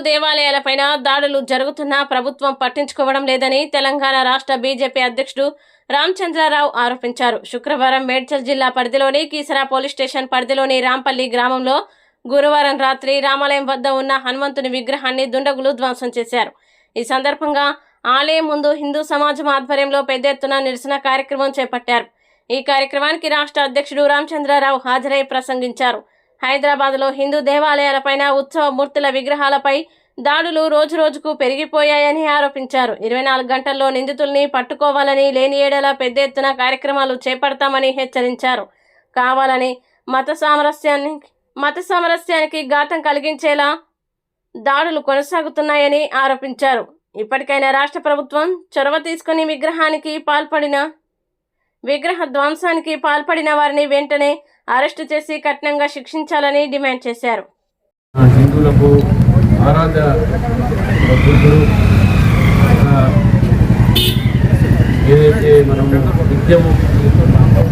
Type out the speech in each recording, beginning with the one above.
దేవాలయాలపైన దాడులు జరుగుతున్నా ప్రభుత్వం పట్టించుకోవడం లేదని తెలంగాణ రాష్ట్ర బీజేపీ అధ్యక్షుడు రామచంద్రారావు ఆరోపించారు. శుక్రవారం మేడ్చల్ జిల్లా పరిధిలోని కీసరా పోలీస్ స్టేషన్ పరిధిలోని రాంపల్లి గ్రామంలో గురువారం రాత్రి రామాలయం వద్ద ఉన్న హనుమంతుని విగ్రహాన్ని దుండగులు ధ్వంసం చేశారు. ఈ సందర్భంగా ఆలయం ముందు హిందూ సమాజం ఆధ్వర్యంలో పెద్ద ఎత్తున నిరసన కార్యక్రమం చేపట్టారు. ఈ కార్యక్రమానికి రాష్ట్ర అధ్యక్షుడు రామచంద్రారావు హాజరై ప్రసంగించారు. హైదరాబాద్లో హిందూ దేవాలయాలపైన ఉత్సవ మూర్తుల విగ్రహాలపై దాడులు రోజు రోజుకు పెరిగిపోయాయని ఆరోపించారు. ఇరవై నాలుగు గంటల్లో నిందితుల్ని పట్టుకోవాలని లేని ఏడల పెద్ద ఎత్తున కార్యక్రమాలు చేపడతామని హెచ్చరించారు. కావాలని మత సామరస్యాన్ని మత సామరస్యానికి ఘాతం కలిగించేలా దాడులు కొనసాగుతున్నాయని ఆరోపించారు. ఇప్పటికైనా రాష్ట్ర ప్రభుత్వం చొరవ తీసుకుని విగ్రహానికి పాల్పడిన విగ్రహ ధ్వంసానికి పాల్పడిన వారిని వెంటనే అరెస్టు చేసి కఠినంగా శిక్షించాలని డిమాండ్ చేశారు. హిందువులకు ఆరాధ్య ఏదైతే మనము నిత్యము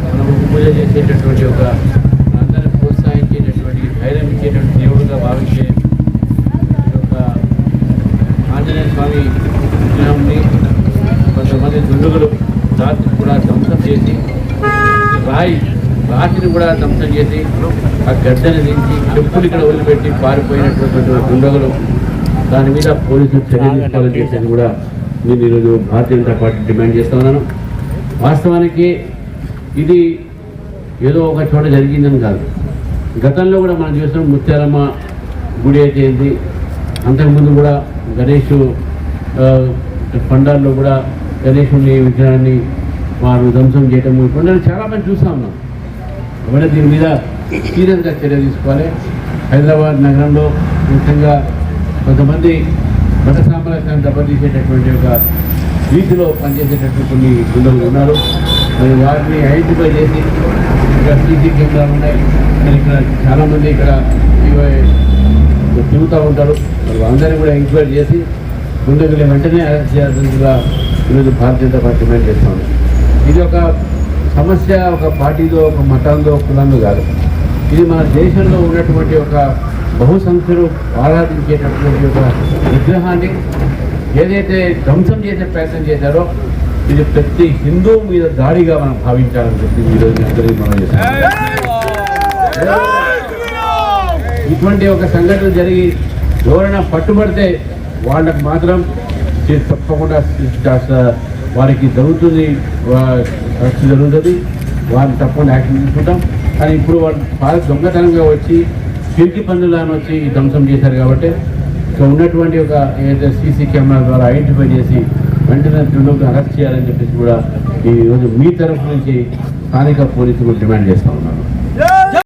మనము పూజ చేసేటటువంటి ఒక అందరిని ప్రోత్సహించేటటువంటి ధైర్యం ఇచ్చేటువంటి దేవుడుగా భావించే ఒక ఆంజనేయ స్వామి విగ్రహంని కొంతమంది దుండుగులు రాత్రి కూడా ధ్వంసం చేసి రాయి రాతిని కూడా ధ్వంసం చేసి ఆ గడ్డని దించి చెప్పులు ఇక్కడ వదిలిపెట్టి పారిపోయినటువంటి దుండగులు దాని మీద పోలీసులు చర్యలు తీసుకోవాలని చెప్పేసి కూడా నేను ఈరోజు భారతీయ జనతా పార్టీ డిమాండ్ చేస్తా ఉన్నాను. వాస్తవానికి ఇది ఏదో ఒక చోట జరిగిందని కాదు. గతంలో కూడా మనం చూసినాం ముత్యాలమ్మ గుడి అయితే ఏంది? అంతకుముందు కూడా గణేష్ పండాల్లో కూడా గణేషుని విగ్రహాన్ని వారు ధ్వంసం చేయటం ఇప్పుడు నేను చాలా మంది చూస్తా ఉన్నాం. కాబట్టి దీని మీద సీరియస్గా చర్య తీసుకోవాలి. హైదరాబాద్ నగరంలో ముఖ్యంగా కొంతమంది మత సామరస్యాన్ని దెబ్బతీసేటటువంటి ఒక వీధిలో పనిచేసేటటువంటి కొన్ని గుండెలు ఉన్నారు. మరి వాటిని ఐడెంటిఫై చేసి ఇక్కడ సీసీ కెమెరాలు ఉన్నాయి. మరి ఇక్కడ చాలామంది ఇక్కడ తిరుగుతూ ఉంటారు. మరి అందరినీ కూడా ఎంక్వైరీ చేసి ముందుకు వెంటనే అరెస్ట్ చేయాల్సిందిగా ఈరోజు భారతీయ జనతా పార్టీ డిమాండ్ చేస్తా ఇది ఒక సమస్య ఒక పార్టీతో ఒక మతంలో కులంలో కాదు. ఇది మన దేశంలో ఉన్నటువంటి ఒక బహుసంఖ్యలు ఆరాధించేటటువంటి ఒక విగ్రహాన్ని ఏదైతే ధ్వంసం చేసే ప్రయత్నం చేశారో ఇది ప్రతి హిందూ మీద దాడిగా మనం భావించాలని చెప్పి ఈరోజు అందరికీ మనం చేస్తాం ఇటువంటి ఒక సంఘటన జరిగి ఎవరైనా పట్టుబడితే వాళ్ళకు మాత్రం తప్పకుండా వారికి జరుగుతుంది రక్షణ జరుగుతుంది. వారిని తప్పకుండా యాక్షన్ తీసుకుంటాం. కానీ ఇప్పుడు వాళ్ళు బాగా దొంగతనంగా వచ్చి పిరికి పన్నులను వచ్చి ధ్వంసం చేశారు కాబట్టి ఇక్కడ ఉన్నటువంటి ఒక ఏదైతే సీసీ కెమెరా ద్వారా ఐడెంటిఫై చేసి వెంటనే దుండగులను అరెస్ట్ చేయాలని చెప్పేసి కూడా ఈ రోజు మీ తరఫు నుంచి స్థానిక పోలీసులు డిమాండ్ చేస్తా ఉన్నాం